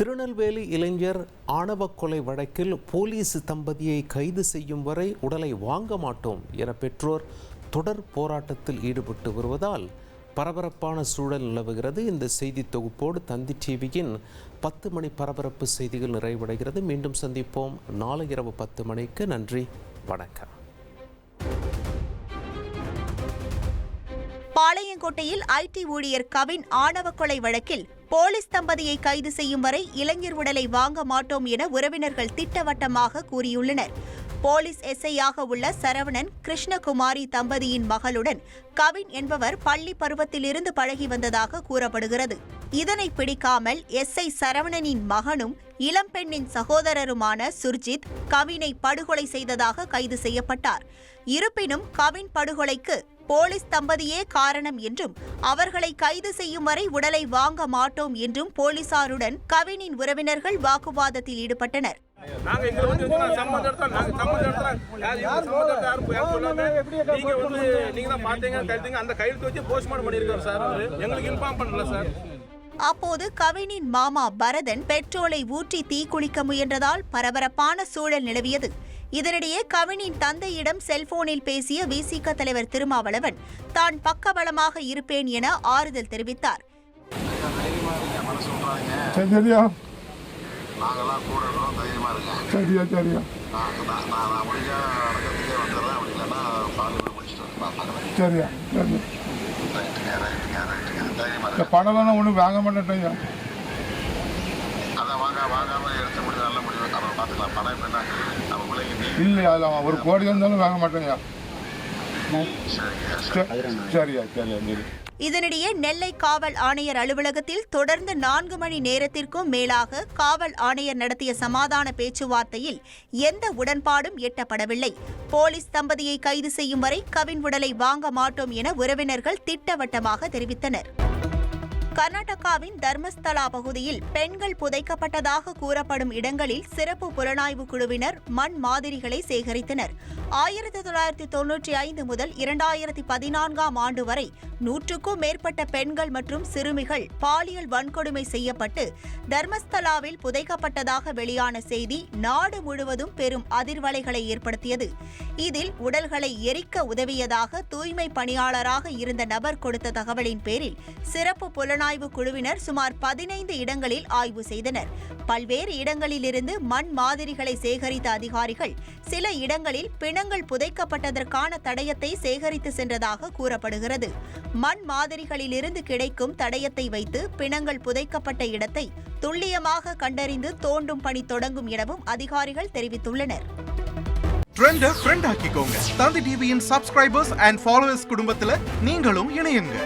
திருநெல்வேலி இளைஞர் ஆணவ கொலை வழக்கில் போலீஸ் தம்பதியை கைது செய்யும் வரை உடலை வாங்க மாட்டோம் என பெற்றோர் தொடர் போராட்டத்தில் ஈடுபட்டு வருவதால் பரபரப்பான சூழல் நிலவுகிறது. இந்த செய்தி தொகுப்போடு தந்தி டிவியின் பத்து மணி பரபரப்பு செய்திகள் நிறைவடைகிறது. மீண்டும் சந்திப்போம். நாளை இரவு பத்து மணிக்கு. நன்றி. வணக்கம். பாளையங்கோட்டையில் ஐடி ஊழியர் கவின் ஆணவ கொலை வழக்கில் போலீஸ் தம்பதியை கைது செய்யும் வரை இளைஞர் உடலை வாங்க மாட்டோம் என உறவினர்கள் திட்டவட்டமாக கூறியுள்ளனர். போலீஸ் எஸ்ஐயாக உள்ள சரவணன் கிருஷ்ணகுமாரி தம்பதியின் மகளுடன் கவின் என்பவர் பள்ளி பருவத்திலிருந்து பழகி வந்ததாக கூறப்படுகிறது. இதனை பிடிக்காமல் எஸ்ஐ சரவணனின் மகனும் இளம்பெண்ணின் சகோதரருமான சுர்ஜித் கவினை படுகொலை செய்ததாக கைது செய்யப்பட்டார். இருப்பினும் கவின் படுகொலைக்கு போலீஸ் தம்பதியே காரணம் என்றும் அவர்களை கைது செய்யும் வரை உடலை வாங்க மாட்டோம் என்றும் போலீசாருடன் கவினின் உறவினர்கள் வாக்குவாதத்தில் ஈடுபட்டனர். நாங்க எங்களை வந்து வந்து நான் சம்மந்தம் எடுத்தா நாங்க சம்மந்தம் எடுத்தா யார் இவங்க சம்மந்தம் எடுத்தா யாரும் யாரும் சொல்லாம நீங்க வந்து நீங்க தான் பாத்தீங்க கழுத்துங்க அந்த கையெழுத்து வச்சு போஸ்ட்மார்ட்டம் பண்ணிருக்காரு சார் அவரு. எங்களுக்கு இன்ஃபார்ம் பண்ணல சார். அப்போது கவினின் மாமா பரதன் பெட்ரோலை ஊற்றி தீக்குளிக்க முயன்றதால் பரபரப்பான சூழல் நிலவியது. இதனிடையே கவினின் தந்தையிடம் செல்போனில் பேசிய விசிக தலைவர் திருமாவளவன் தான் பக்கபலமாக இருப்பேன் என ஆறுதல் தெரிவித்தார். பணம்லாம் ஒன்றும் வாங்க மாட்டேன்யா அதை வாங்க வாங்காமல் எடுத்த முடிவு நல்ல முடிவு. அப்புறம் பார்த்துக்கலாம். பணம் நம்ம இல்லை நீ ஒரு கோடி இருந்தாலும் வாங்க மாட்டேன்யா சரியா சரியா சரி. இதனிடையே நெல்லை காவல் ஆணையர் அலுவலகத்தில் தொடர்ந்து நான்கு மணி நேரத்திற்கும் மேலாக காவல் ஆணையர் நடத்திய சமாதான பேச்சுவார்த்தையில் எந்த உடன்பாடும் எட்டப்படவில்லை. போலீஸ் தம்பதியை கைது செய்யும் வரை கவின் உடலை வாங்க மாட்டோம் என உறவினர்கள் திட்டவட்டமாக தெரிவித்தனர். கர்நாடகாவின் தர்மஸ்தலா பகுதியில் பெண்கள் புதைக்கப்பட்டதாக கூறப்படும் இடங்களில் சிறப்பு புலனாய்வு குழுவினர் மண் மாதிரிகளை சேகரித்தனர். ஆயிரத்தி தொள்ளாயிரத்தி தொன்னூற்றி ஐந்து முதல் இரண்டாயிரத்தி பதினான்காம் ஆண்டு வரை நூற்றுக்கும் மேற்பட்ட பெண்கள் மற்றும் சிறுமிகள் பாலியல் வன்கொடுமை செய்யப்பட்டு தர்மஸ்தலாவில் புதைக்கப்பட்டதாக வெளியான செய்தி நாடு முழுவதும் பெரும் அதிர்வலைகளை ஏற்படுத்தியது. இதில் உடல்களை எரிக்க உதவியதாக தூய்மை பணியாளராக இருந்த நபர் கொடுத்த தகவலின் பேரில் சிறப்பு புலனாய்வு குழுவினர் சுமார் பதினைந்து இடங்களில் ஆய்வு செய்தனர். பல்வேறு இடங்களிலிருந்து மண் மாதிரிகளை சேகரித்த அதிகாரிகள் சில இடங்களில் பிணங்கள் புதைக்கப்பட்டதற்கான தடயத்தை சேகரித்து சென்றதாக கூறப்படுகிறது. மண் மாதிரிகளிலிருந்து கிடைக்கும் தடயத்தை வைத்து பிணங்கள் புதைக்கப்பட்ட இடத்தை துல்லியமாக கண்டறிந்து தோண்டும் பணி தொடங்கும் எனவும் அதிகாரிகள் தெரிவித்துள்ளனர். ட்ரெண்டை ஃப்ரெண்ட் ஆக்கிக்கோங்க. தந்தி டிவியின் சப்ஸ்கிரைபர்ஸ் அண்ட் ஃபாலோவர்ஸ் குடும்பத்தில் நீங்களும் இணையுங்க.